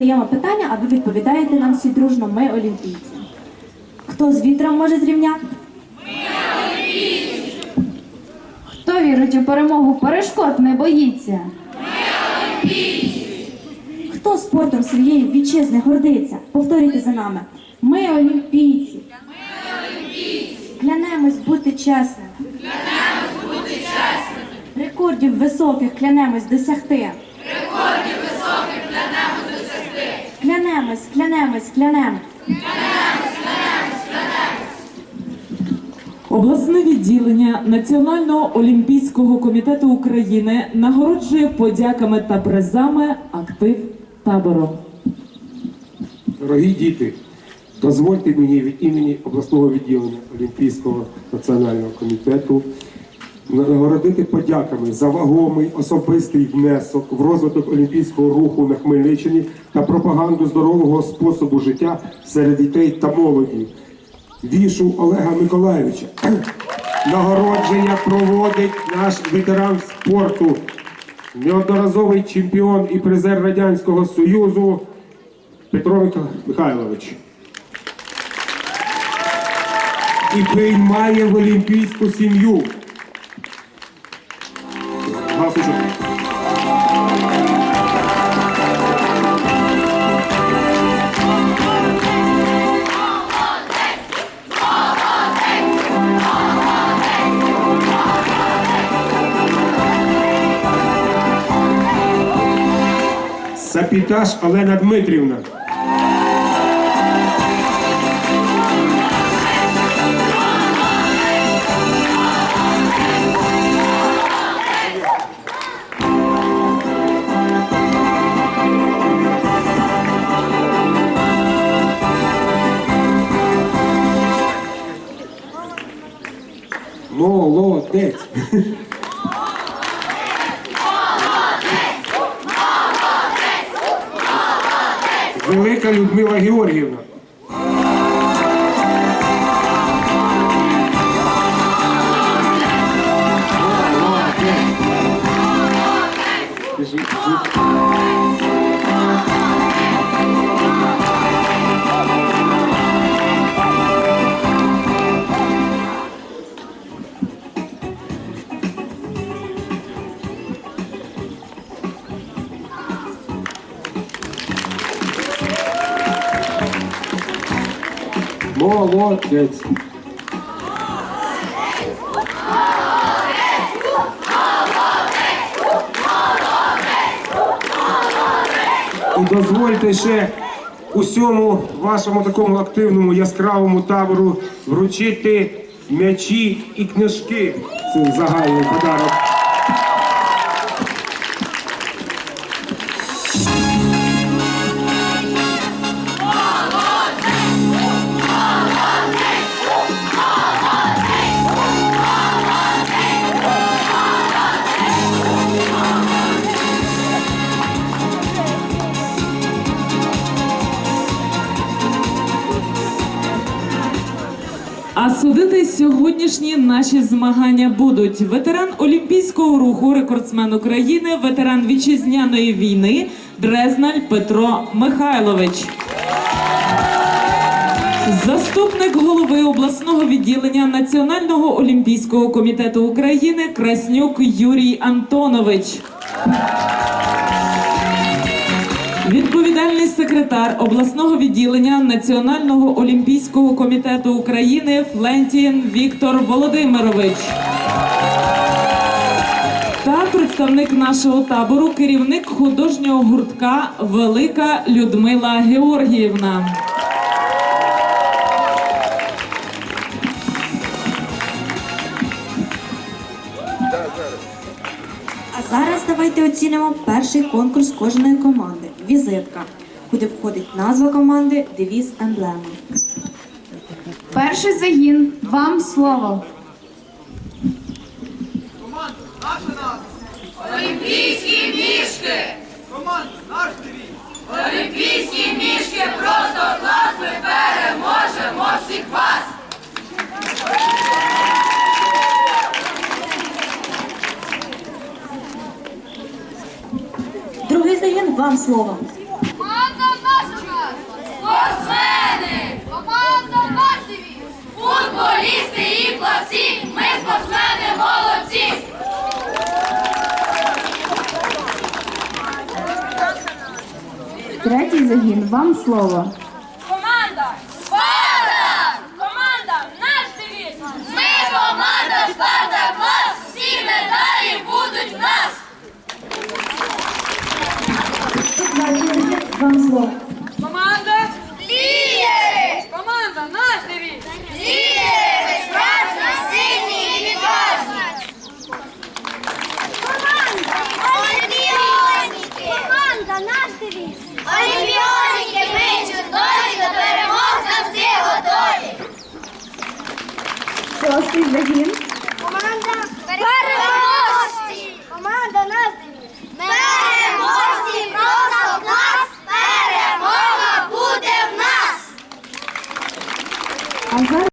Даємо питання, а ви відповідаєте нам всі дружно. Ми олімпійці. Хто з вітром може зрівняти? Хто вірить у перемогу перешкод не боїться? Ми олімпійці! Хто спортом своєї вітчизни гордиться? Повторюйте за нами. Ми олімпійці. Клянемось бути чесними. Клянемось бути чесними. Рекордів високих клянемось досягти. Рекордів. Клянемось, клянемось, клянемось. Обласне відділення Національного олімпійського комітету України нагороджує подяками та призами актив табору. Дорогі діти, дозвольте мені від імені обласного відділення Олімпійського національного комітету нагородити подяками за вагомий особистий внесок в розвиток олімпійського руху на Хмельниччині та пропаганду здорового способу життя серед дітей та молоді. Вішу Олега Миколаєвича. Нагородження проводить наш ветеран спорту, неодноразовий чемпіон і призер Радянського Союзу Петро Михайлович. І приймає в олімпійську сім'ю. Галасочок. Сапіташ Олена Дмитрівна. Молодець. Велика Людмила Георгіївна. Біжи, біжи. Молодець. І дозвольте ще усьому вашому такому активному яскравому табору вручити м'ячі і книжки. Це загальний подарок. Судити сьогоднішні наші змагання будуть ветеран олімпійського руху, рекордсмен України, ветеран вітчизняної війни Дрезналь Петро Михайлович. Заступник голови обласного відділення Національного олімпійського комітету України Краснюк Юрій Антонович. Відповідальний секретар обласного відділення Національного олімпійського комітету України Флентін Віктор Володимирович. Та представник нашого табору, керівник художнього гуртка Велика Людмила Георгіївна. А зараз давайте оцінимо перший конкурс кожної команди. Візитка, куди входить назва команди, девіз, емблема. Перший загін, вам слово. Команда наша назва. Олімпійські мішки! Команда, наш девіз! Олімпійські мішки просто клас! Ми переможемо всіх вас! передаємо вам слово. Команда наша! Спортсмени! Команда нації! Футболісти і плавці! Ми спортсмени молодці! Третій загін, вам слово. Команда! Лідери! Команда! Наш! Лідери! Справжні, сильні і відважні! Команда! Олімпіоніки! Команда, наш девіз! Олімпіоніки, ми чудові, до перемог завжди готові! Шостий загін. Команда переможці!